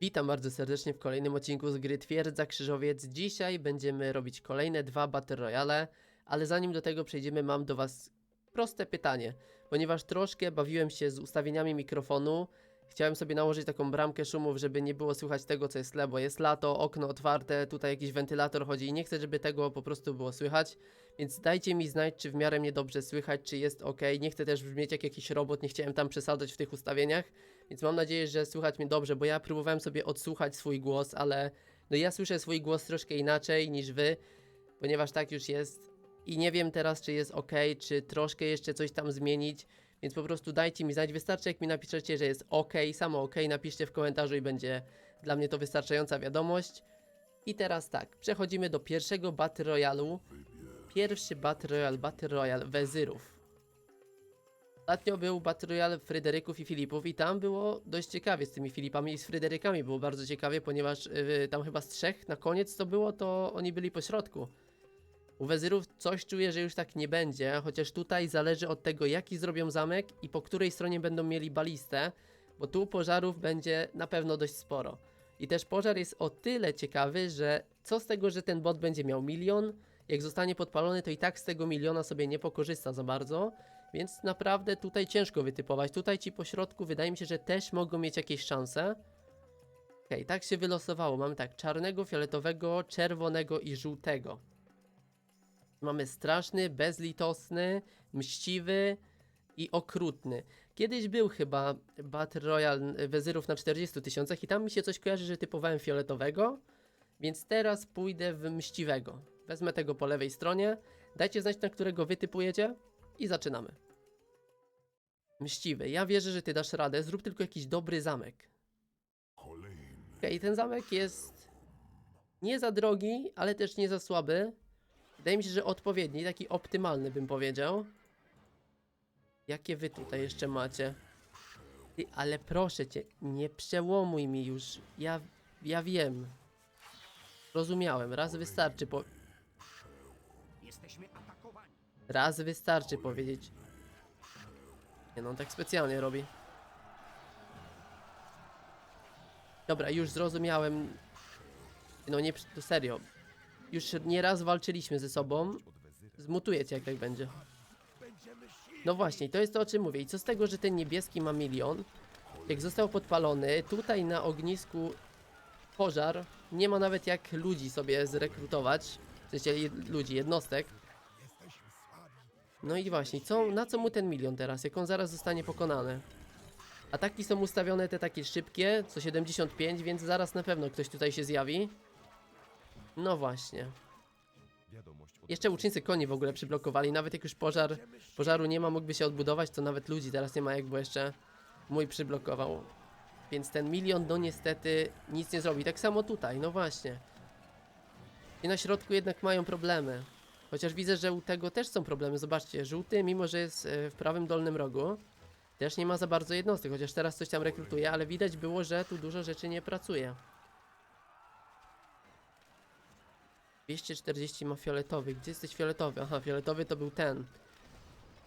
Witam bardzo serdecznie w kolejnym odcinku z gry Twierdza Krzyżowiec. Dzisiaj będziemy robić kolejne dwa Battle Royale, ale zanim do tego przejdziemy mam do Was proste pytanie, ponieważ troszkę bawiłem się z ustawieniami mikrofonu, chciałem sobie nałożyć taką bramkę szumów, żeby nie było słychać tego co jest tle, bo jest lato, okno otwarte, tutaj jakiś wentylator chodzi i nie chcę, żeby tego po prostu było słychać, więc dajcie mi znać, czy w miarę mnie dobrze słychać, czy jest ok, nie chcę też brzmieć jak jakiś robot, nie chciałem tam przesadzać w tych ustawieniach, więc mam nadzieję, że słychać mnie dobrze, bo ja próbowałem sobie odsłuchać swój głos, ale no ja słyszę swój głos troszkę inaczej niż wy, ponieważ tak już jest. I nie wiem teraz, czy jest ok, czy troszkę jeszcze coś tam zmienić, więc po prostu dajcie mi znać. Wystarczy, jak mi napiszecie, że jest ok, samo ok, napiszcie w komentarzu i będzie dla mnie to wystarczająca wiadomość. I teraz tak, przechodzimy do pierwszego Battle Royalu. Pierwszy Battle Royale, Battle Royale Wezyrów. Ostatnio był Battle Royale Fryderyków i Filipów i tam było dość ciekawie z tymi Filipami i z Fryderykami było bardzo ciekawie, ponieważ yy, tam chyba z trzech na koniec to było, to oni byli po środku. U Wezyrów coś czuję, że już tak nie będzie, chociaż tutaj zależy od tego jaki zrobią zamek i po której stronie będą mieli balistę, bo tu pożarów będzie na pewno dość sporo. I też pożar jest o tyle ciekawy, że co z tego, że ten bot będzie miał milion, jak zostanie podpalony, to i tak z tego miliona sobie nie pokorzysta za bardzo, więc naprawdę tutaj ciężko wytypować. Tutaj ci po środku wydaje mi się, że też mogą mieć jakieś szanse. Okej, tak się wylosowało. Mamy tak, czarnego, fioletowego, czerwonego i żółtego. Mamy straszny, bezlitosny, mściwy i okrutny. Kiedyś był chyba Battle Royale wezyrów na 40 tysiącach i tam mi się coś kojarzy, że typowałem fioletowego, więc teraz pójdę w mściwego. Wezmę tego po lewej stronie. Dajcie znać, na którego wy typujecie i zaczynamy. Mściwy. Ja wierzę, że ty dasz radę. Zrób tylko jakiś dobry zamek. Okej, ten zamek jest nie za drogi, ale też nie za słaby. Wydaje mi się, że odpowiedni, taki optymalny bym powiedział. Jakie wy tutaj jeszcze macie? Ty, ale proszę cię, nie przełomuj mi już. Ja, ja wiem. Rozumiałem, raz wystarczy po... Jesteśmy atakowani. Raz wystarczy powiedzieć. Nie no, on tak specjalnie robi. Dobra, już zrozumiałem. No nie, to serio. Już nieraz walczyliśmy ze sobą. Zmutuję cię, jak tak będzie. No właśnie, to jest to, o czym mówię. I co z tego, że ten niebieski ma milion? Jak został podpalony, tutaj na ognisku pożar, nie ma nawet jak ludzi sobie zrekrutować. W sensie ludzi, jednostek. No i właśnie, co, na co mu ten milion teraz, jak on zaraz zostanie pokonany? Ataki są ustawione te takie szybkie, co 75, więc zaraz na pewno ktoś tutaj się zjawi. No właśnie. Jeszcze łucznicy koni w ogóle przyblokowali, nawet jak już pożar, pożaru nie ma, mógłby się odbudować, to nawet ludzi teraz nie ma, jak bo jeszcze mój przyblokował. Więc ten milion, no niestety, nic nie zrobi. Tak samo tutaj, no właśnie. I na środku jednak mają problemy. Chociaż widzę, że u tego też są problemy. Zobaczcie, żółty, mimo że jest e, w prawym dolnym rogu, też nie ma za bardzo jednostek, chociaż teraz coś tam rekrutuje, ale widać było, że tu dużo rzeczy nie pracuje. 240 ma fioletowy. Gdzie jesteś fioletowy? Aha, fioletowy to był ten.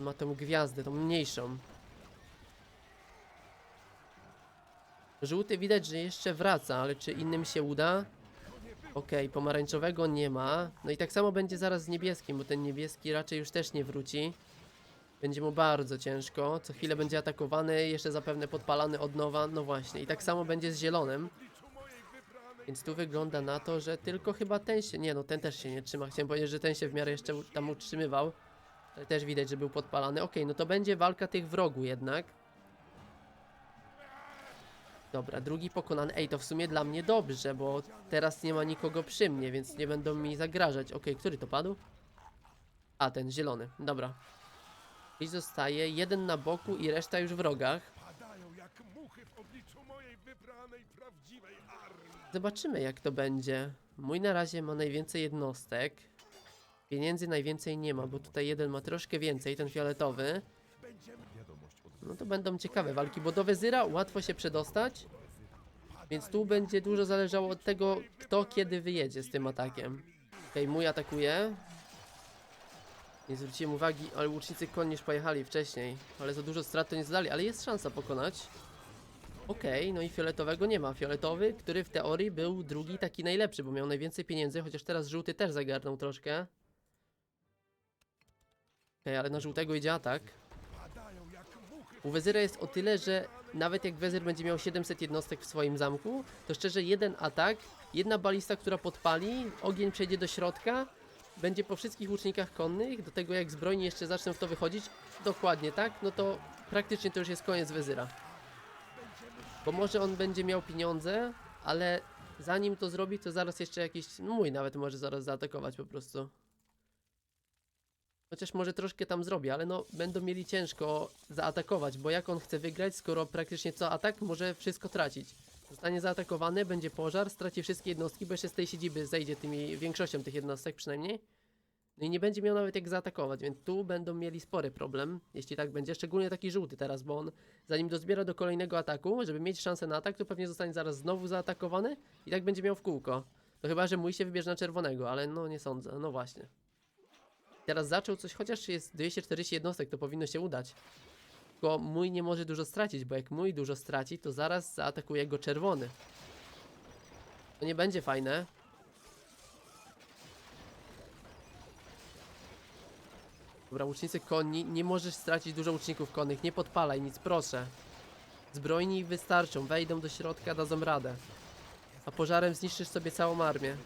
Ma tą gwiazdę, tą mniejszą. Żółty widać, że jeszcze wraca, ale czy innym się uda? Okej, pomarańczowego nie ma. No i tak samo będzie zaraz z niebieskim, bo ten niebieski raczej już też nie wróci. Będzie mu bardzo ciężko. Co chwilę będzie atakowany, jeszcze zapewne podpalany od nowa. No właśnie, i tak samo będzie z zielonym. Więc tu wygląda na to, że tylko chyba ten się. Nie, no ten też się nie trzyma. Chciałem powiedzieć, że ten się w miarę jeszcze tam utrzymywał. Ale też widać, że był podpalany. Okej, no to będzie walka tych wrogu jednak. Dobra, drugi pokonany. Ej, to w sumie dla mnie dobrze, bo teraz nie ma nikogo przy mnie, więc nie będą mi zagrażać. Okej, który to padł? A, ten zielony. Dobra. I zostaje jeden na boku i reszta już w rogach. Zobaczymy jak to będzie. Mój na razie ma najwięcej jednostek. Pieniędzy najwięcej nie ma, bo tutaj jeden ma troszkę więcej, ten fioletowy. No to będą ciekawe walki, bo do Wezyra łatwo się przedostać. Więc tu będzie dużo zależało od tego, kto kiedy wyjedzie z tym atakiem. Okej, mój atakuje. Nie zwróciłem uwagi, ale łucznicy koni już pojechali wcześniej. Ale za dużo strat to nie zdali, ale jest szansa pokonać. Okej, no i fioletowego nie ma. Fioletowy, który w teorii był drugi taki najlepszy, bo miał najwięcej pieniędzy, chociaż teraz żółty też zagarnął troszkę. Okej, ale na żółtego idzie atak. U Wezyra jest o tyle, że nawet jak Wezyr będzie miał 700 jednostek w swoim zamku, to szczerze jeden atak, jedna balista, która podpali, ogień przejdzie do środka, będzie po wszystkich łucznikach konnych, do tego jak zbrojni jeszcze zaczną w to wychodzić, dokładnie tak, no to praktycznie to już jest koniec Wezyra. Bo może on będzie miał pieniądze, ale zanim to zrobi, to zaraz jeszcze jakiś, mój nawet może zaraz zaatakować po prostu. Chociaż może troszkę tam zrobi, ale no będą mieli ciężko zaatakować, bo jak on chce wygrać, skoro praktycznie co atak może wszystko tracić. Zostanie zaatakowany, będzie pożar, straci wszystkie jednostki, bo jeszcze z tej siedziby zejdzie tymi większością tych jednostek przynajmniej. No i nie będzie miał nawet jak zaatakować, więc tu będą mieli spory problem, jeśli tak będzie, szczególnie taki żółty teraz, bo on zanim dozbiera do kolejnego ataku, żeby mieć szansę na atak, to pewnie zostanie zaraz znowu zaatakowany i tak będzie miał w kółko. To chyba, że mój się wybierze na czerwonego, ale no nie sądzę, no właśnie. Teraz zaczął coś, chociaż jest 240 jednostek, to powinno się udać. Tylko mój nie może dużo stracić, bo jak mój dużo straci, to zaraz zaatakuje go czerwony. To nie będzie fajne. Dobra, łucznicy konni, nie możesz stracić dużo łuczników konnych, nie podpalaj nic, proszę. Zbrojni wystarczą, wejdą do środka, dadzą radę. A pożarem zniszczysz sobie całą armię.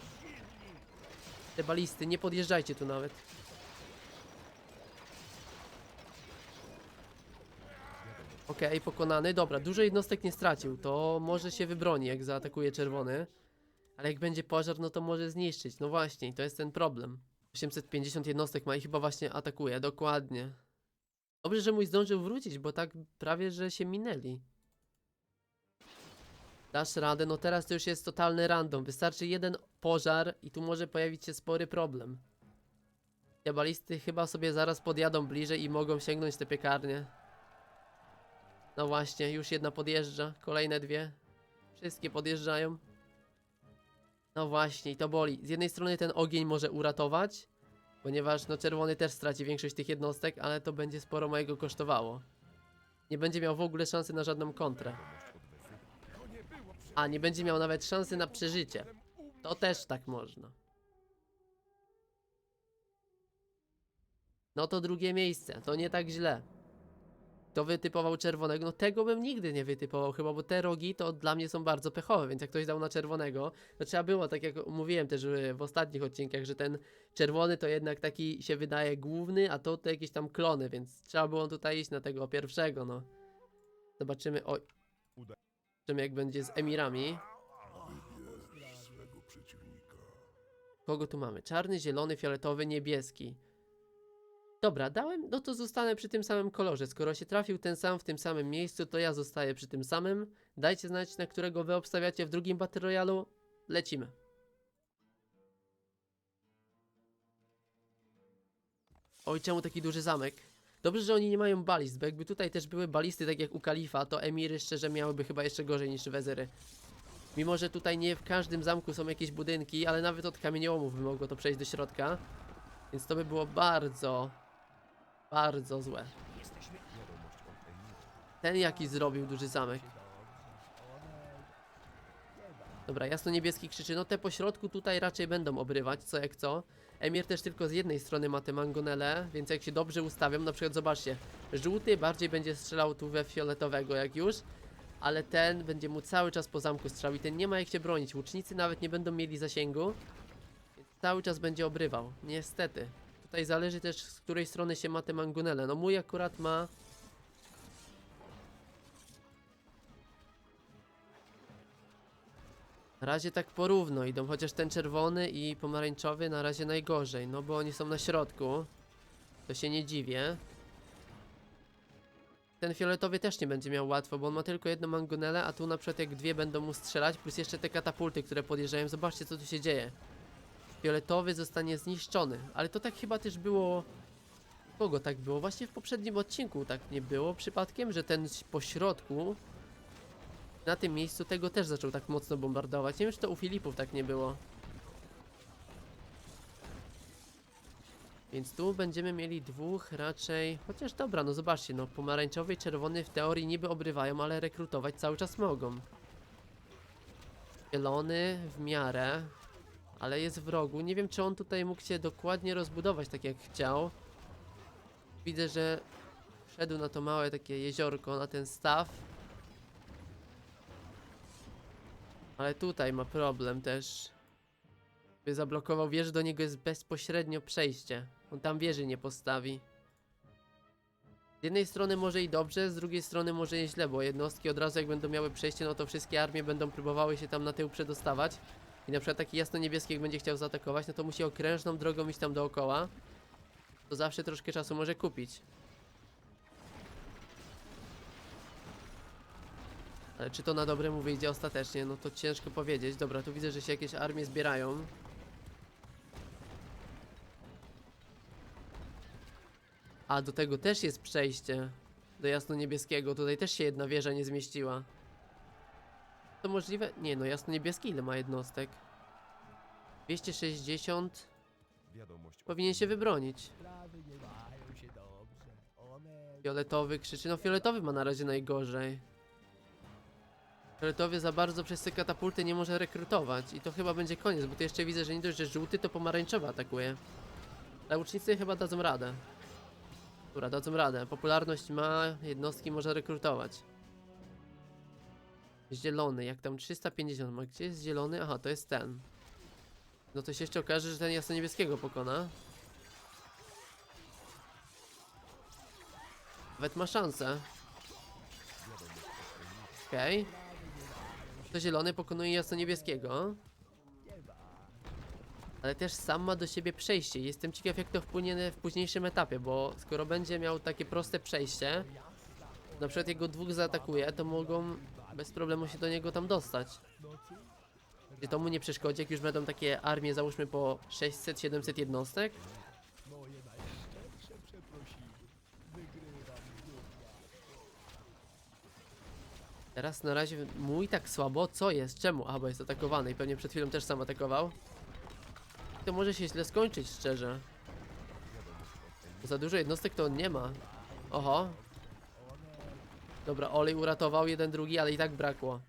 Te balisty, nie podjeżdżajcie tu nawet. Okej, pokonany. Dobra, dużo jednostek nie stracił. To może się wybroni, jak zaatakuje czerwony. Ale jak będzie pożar, no to może zniszczyć. No właśnie, to jest ten problem. 850 jednostek ma i chyba właśnie atakuje. Dokładnie. Dobrze, że mój zdążył wrócić, bo tak prawie, że się minęli. Dasz radę, no teraz to już jest totalny random. Wystarczy jeden pożar i tu może pojawić się spory problem. Te balisty chyba sobie zaraz podjadą bliżej i mogą sięgnąć te piekarnie. No właśnie, już jedna podjeżdża, kolejne dwie. Wszystkie podjeżdżają. No właśnie, i to boli. Z jednej strony ten ogień może uratować, ponieważ no czerwony też straci większość tych jednostek, ale to będzie sporo mojego kosztowało. Nie będzie miał w ogóle szansy na żadną kontrę. A, nie będzie miał nawet szansy na przeżycie. To też tak można. No to drugie miejsce, to nie tak źle. Kto wytypował czerwonego? No tego bym nigdy nie wytypował chyba, bo te rogi to dla mnie są bardzo pechowe, więc jak ktoś dał na czerwonego, to trzeba było, tak jak mówiłem też w ostatnich odcinkach, że ten czerwony to jednak taki się wydaje główny, a to to jakieś tam klony, więc trzeba było tutaj iść na tego pierwszego, no. Zobaczymy, oj. Zobaczymy jak będzie z emirami. Kogo tu mamy? Czarny, zielony, fioletowy, niebieski. Dobra, dałem, no to zostanę przy tym samym kolorze. Skoro się trafił ten sam w tym samym miejscu, to ja zostaję przy tym samym. Dajcie znać, na którego wy obstawiacie w drugim Battle Royalu. Lecimy. Oj, czemu taki duży zamek? Dobrze, że oni nie mają balist, bo jakby tutaj też były balisty, tak jak u Kalifa, to emiry szczerze miałyby chyba jeszcze gorzej niż wezery. Mimo, że tutaj nie w każdym zamku są jakieś budynki, ale nawet od kamieniołomów by mogło to przejść do środka. Więc to by było bardzo, bardzo złe. Ten jaki zrobił duży zamek. Dobra, jasno-niebieski krzyczy, no te po środku tutaj raczej będą obrywać, co jak co. Emir też tylko z jednej strony ma te mangonele, więc jak się dobrze ustawią, na przykład zobaczcie, żółty bardziej będzie strzelał tu we fioletowego jak już, ale ten będzie mu cały czas po zamku strzał i ten nie ma jak się bronić. Łucznicy nawet nie będą mieli zasięgu, więc cały czas będzie obrywał. Niestety. Tutaj zależy też z której strony się ma te mangonele. No mój akurat ma... Na razie tak porówno idą, chociaż ten czerwony i pomarańczowy na razie najgorzej, no bo oni są na środku. To się nie dziwię. Ten fioletowy też nie będzie miał łatwo, bo on ma tylko jedną mangonelę, a tu na przykład jak dwie będą mu strzelać, plus jeszcze te katapulty, które podjeżdżają. Zobaczcie co tu się dzieje. Fioletowy zostanie zniszczony, ale to tak chyba też było... Kogo tak było? Właśnie w poprzednim odcinku tak nie było przypadkiem, że ten po środku na tym miejscu tego też zaczął tak mocno bombardować. Nie wiem, czy to u Filipów tak nie było. Więc tu będziemy mieli dwóch raczej. Chociaż dobra, no zobaczcie, no pomarańczowy i czerwony w teorii niby obrywają, ale rekrutować cały czas mogą. Zielony w miarę, ale jest w rogu. Nie wiem, czy on tutaj mógł się dokładnie rozbudować tak jak chciał. Widzę, że wszedł na to małe takie jeziorko, na ten staw. Ale tutaj ma problem też. By zablokował wieżę, do niego jest bezpośrednio przejście. On tam wieży nie postawi. Z jednej strony może i dobrze, z drugiej strony może i źle, bo jednostki od razu jak będą miały przejście, no to wszystkie armie będą próbowały się tam na tył przedostawać. I na przykład taki jasno-niebieski jak będzie chciał zaatakować, no to musi okrężną drogą iść tam dookoła. To zawsze troszkę czasu może kupić. Ale czy to na dobre mu wyjdzie ostatecznie? No to ciężko powiedzieć. Dobra, tu widzę, że się jakieś armie zbierają. A do tego też jest przejście. Do jasno-niebieskiego. Tutaj też się jedna wieża nie zmieściła. To możliwe? Nie, no jasno-niebieski ile ma jednostek? 260 Wiadomość powinien się wybronić. Sprawy nie mają się dobrze. One Fioletowy krzyczy. No fioletowy ma na razie najgorzej. Fioletowy za bardzo przez te katapulty nie może rekrutować. I to chyba będzie koniec, bo tu jeszcze widzę, że nie dość, że żółty, to pomarańczowy atakuje. Ale łucznicy chyba dadzą radę. Dobra, dadzą radę. Popularność ma, jednostki może rekrutować. Zielony, jak tam 350 ma. Gdzie jest zielony? Aha, to jest ten. No to się jeszcze okaże, że ten jasno-niebieskiego pokona. Nawet ma szansę. Okej. To zielony pokonuje jasno-niebieskiego. Ale też sam ma do siebie przejście. Jestem ciekaw jak to wpłynie w późniejszym etapie, bo skoro będzie miał takie proste przejście, na przykład jego dwóch zaatakuje, to mogą bez problemu się do niego tam dostać. Czy to mu nie przeszkodzi, jak już będą takie armie, załóżmy po 600-700 jednostek? Teraz na razie mój tak słabo. Co jest? Czemu? A, bo jest atakowany i pewnie przed chwilą też sam atakował. To może się źle skończyć, szczerze. Za dużo jednostek to on nie ma. Oho. Dobra, olej uratował jeden, drugi, ale i tak brakło.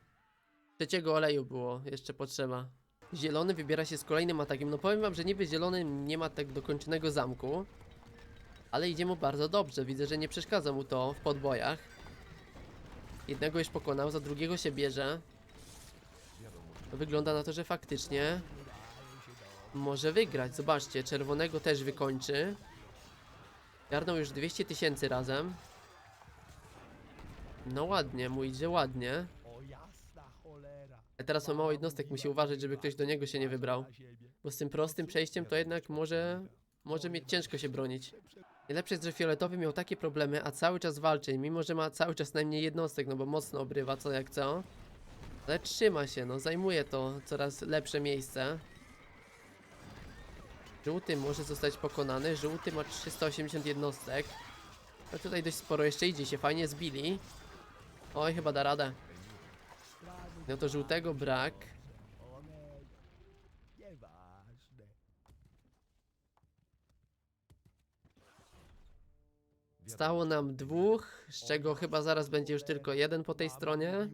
Trzeciego oleju było, jeszcze potrzeba. Zielony wybiera się z kolejnym atakiem. No powiem wam, że niby zielony nie ma tak dokończonego zamku. Ale idzie mu bardzo dobrze. Widzę, że nie przeszkadza mu to w podbojach. Jednego już pokonał, za drugiego się bierze. Wygląda na to, że faktycznie może wygrać. Zobaczcie, czerwonego też wykończy. Garnął już 200 tysięcy razem. No ładnie, mu idzie ładnie. O jasna cholera. A teraz ma mało jednostek, musi uważać, żeby ktoś do niego się nie wybrał. Bo z tym prostym przejściem to jednak może, może mieć ciężko się bronić. Najlepsze jest, że fioletowy miał takie problemy, a cały czas walczy, mimo że ma cały czas najmniej jednostek, no bo mocno obrywa co jak co. Ale trzyma się, no zajmuje to coraz lepsze miejsce. Żółty może zostać pokonany, żółty ma 380 jednostek. No tutaj dość sporo jeszcze idzie się, fajnie zbili. Oj, chyba da radę. No to żółtego brak. Stało nam dwóch, z czego chyba zaraz będzie już tylko jeden po tej stronie.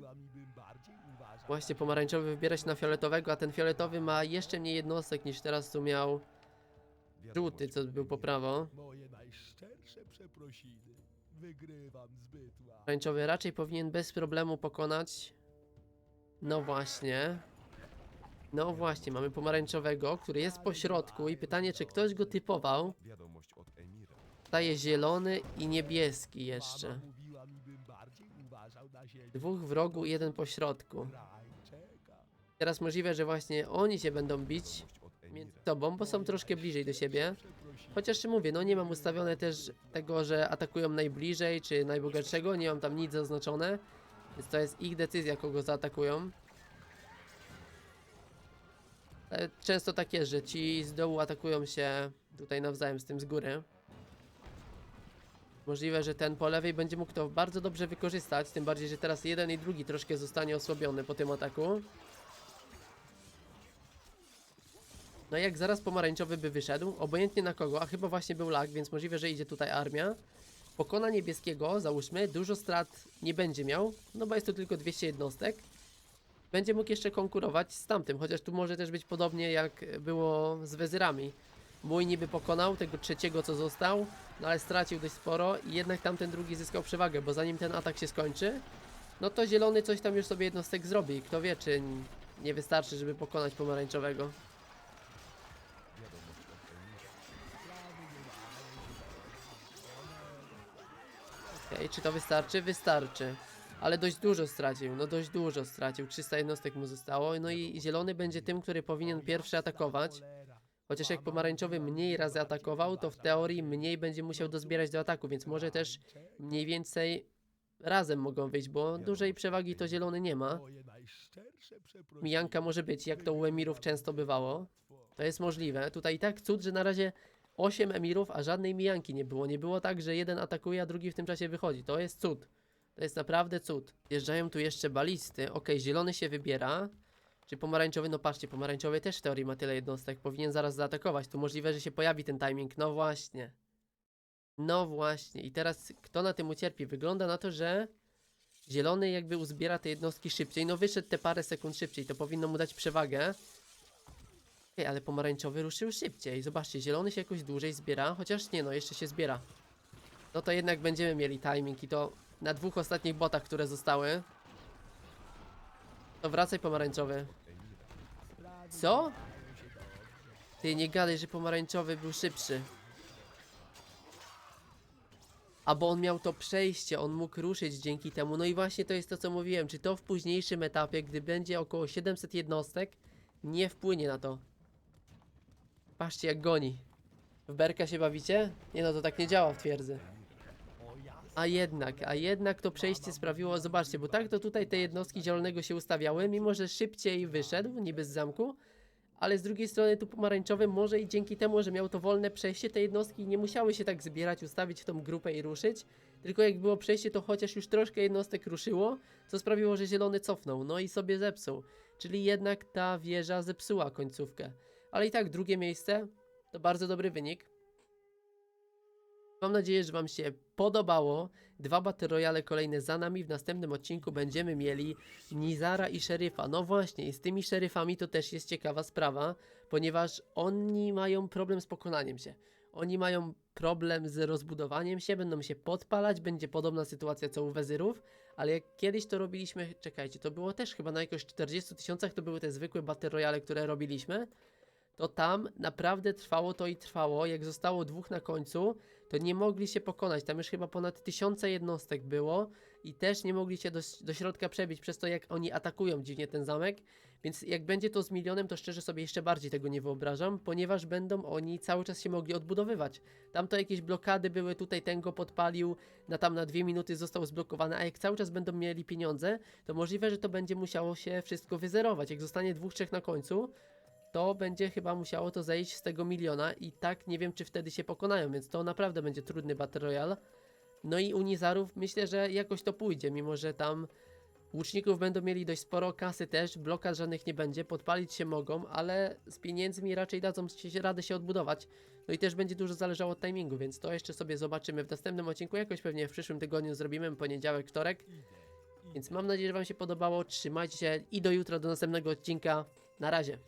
Właśnie pomarańczowy wybiera się na fioletowego, a ten fioletowy ma jeszcze mniej jednostek niż teraz tu miał żółty, co był po prawo. Moje najszczersze przeprosiny. Wygrywam zbyt łatwo. Pomarańczowy raczej powinien bez problemu pokonać. No właśnie. No właśnie, mamy pomarańczowego, który jest po środku i pytanie, czy ktoś go typował. Wiadomość od Emira. Staje zielony i niebieski jeszcze. Mama mówiła mi, bym bardziej uważał na ziemię. Dwóch w rogu, jeden po środku. Raj czeka. Teraz możliwe, że właśnie oni się będą bić Wiadomość od Emira. między sobą, bo są troszkę bliżej do siebie. Chociaż mówię, no nie mam ustawione też tego, że atakują najbliżej czy najbogatszego, nie mam tam nic zaznaczone. Więc to jest ich decyzja, kogo zaatakują. Ale często tak jest, że ci z dołu atakują się tutaj nawzajem z tym z góry. Możliwe, że ten po lewej będzie mógł to bardzo dobrze wykorzystać, tym bardziej, że teraz jeden i drugi troszkę zostanie osłabiony po tym ataku. No jak zaraz pomarańczowy by wyszedł, obojętnie na kogo, a chyba właśnie był lag, więc możliwe, że idzie tutaj armia. Pokona niebieskiego, załóżmy, dużo strat nie będzie miał, no bo jest to tylko 200 jednostek. Będzie mógł jeszcze konkurować z tamtym, chociaż tu może też być podobnie jak było z wezyrami. Mój niby pokonał tego trzeciego, co został, no ale stracił dość sporo i jednak tamten drugi zyskał przewagę, bo zanim ten atak się skończy, no to zielony coś tam już sobie jednostek zrobi. Kto wie, czy nie wystarczy, żeby pokonać pomarańczowego. Okej, czy to wystarczy? Wystarczy. Ale dość dużo stracił, no dość dużo stracił. 300 jednostek mu zostało. No i zielony będzie tym, który powinien pierwszy atakować. Chociaż jak pomarańczowy mniej razy atakował, to w teorii mniej będzie musiał dozbierać do ataku, więc może też mniej więcej razem mogą wyjść, bo dużej przewagi to zielony nie ma. Mijanka może być, jak to u emirów często bywało. To jest możliwe. Tutaj i tak cud, że na razie 8 emirów, a żadnej mijanki nie było. Nie było tak, że jeden atakuje, a drugi w tym czasie wychodzi. To jest cud. To jest naprawdę cud. Wjeżdżają tu jeszcze balisty. Okej, zielony się wybiera. Czy pomarańczowy? No patrzcie, pomarańczowy też w teorii ma tyle jednostek. Powinien zaraz zaatakować. Tu możliwe, że się pojawi ten timing. No właśnie. No właśnie. I teraz kto na tym ucierpi? Wygląda na to, że zielony jakby uzbiera te jednostki szybciej. No wyszedł te parę sekund szybciej. To powinno mu dać przewagę. Ej, ale pomarańczowy ruszył szybciej. Zobaczcie, zielony się jakoś dłużej zbiera. Chociaż nie, no jeszcze się zbiera. No to jednak będziemy mieli timing i to na dwóch ostatnich botach, które zostały. To wracaj pomarańczowy. Co? Ty nie gadaj, że pomarańczowy był szybszy. A bo on miał to przejście, on mógł ruszyć dzięki temu. No i właśnie to jest to, co mówiłem. Czy to w późniejszym etapie, gdy będzie około 700 jednostek, nie wpłynie na to? Patrzcie, jak goni. W berka się bawicie? Nie no, to tak nie działa w twierdzy. A jednak, a jednak to przejście sprawiło, zobaczcie, bo tak to tutaj te jednostki zielonego się ustawiały, mimo że szybciej wyszedł, niby z zamku, ale z drugiej strony tu pomarańczowy może i dzięki temu, że miał to wolne przejście, te jednostki nie musiały się tak zbierać, ustawić w tą grupę i ruszyć, tylko jak było przejście, to chociaż już troszkę jednostek ruszyło, co sprawiło, że zielony cofnął, no i sobie zepsuł. Czyli jednak ta wieża zepsuła końcówkę. Ale i tak drugie miejsce to bardzo dobry wynik. Mam nadzieję, że Wam się podobało. Dwa Battle Royale kolejne za nami. W następnym odcinku będziemy mieli Nizara i Szeryfa. No właśnie, z tymi szeryfami to też jest ciekawa sprawa, ponieważ oni mają problem z pokonaniem się. Oni mają problem z rozbudowaniem się, będą się podpalać, będzie podobna sytuacja co u wezyrów, ale jak kiedyś to robiliśmy, czekajcie, to było też chyba na jakoś 40 tysiącach, to były te zwykłe Battle Royale, które robiliśmy, to tam naprawdę trwało to i trwało. Jak zostało dwóch na końcu, to nie mogli się pokonać. Tam już chyba ponad tysiące jednostek było i też nie mogli się do, do środka przebić przez to, jak oni atakują dziwnie ten zamek. Więc jak będzie to z milionem, to szczerze sobie jeszcze bardziej tego nie wyobrażam, ponieważ będą oni cały czas się mogli odbudowywać. Tam to jakieś blokady były, tutaj ten go podpalił, na tam na dwie minuty został zblokowany, a jak cały czas będą mieli pieniądze, to możliwe, że to będzie musiało się wszystko wyzerować. Jak zostanie dwóch, trzech na końcu, to będzie chyba musiało to zejść z tego miliona i tak nie wiem, czy wtedy się pokonają, więc to naprawdę będzie trudny Battle Royale. No i Unizarów myślę, że jakoś to pójdzie, mimo że tam łuczników będą mieli dość sporo, kasy też, blokad żadnych nie będzie, podpalić się mogą, ale z pieniędzmi raczej dadzą się radę się odbudować. No i też będzie dużo zależało od timingu, więc to jeszcze sobie zobaczymy w następnym odcinku, jakoś pewnie w przyszłym tygodniu zrobimy, poniedziałek, wtorek. Więc mam nadzieję, że Wam się podobało, trzymajcie się i do jutra, do następnego odcinka. Na razie.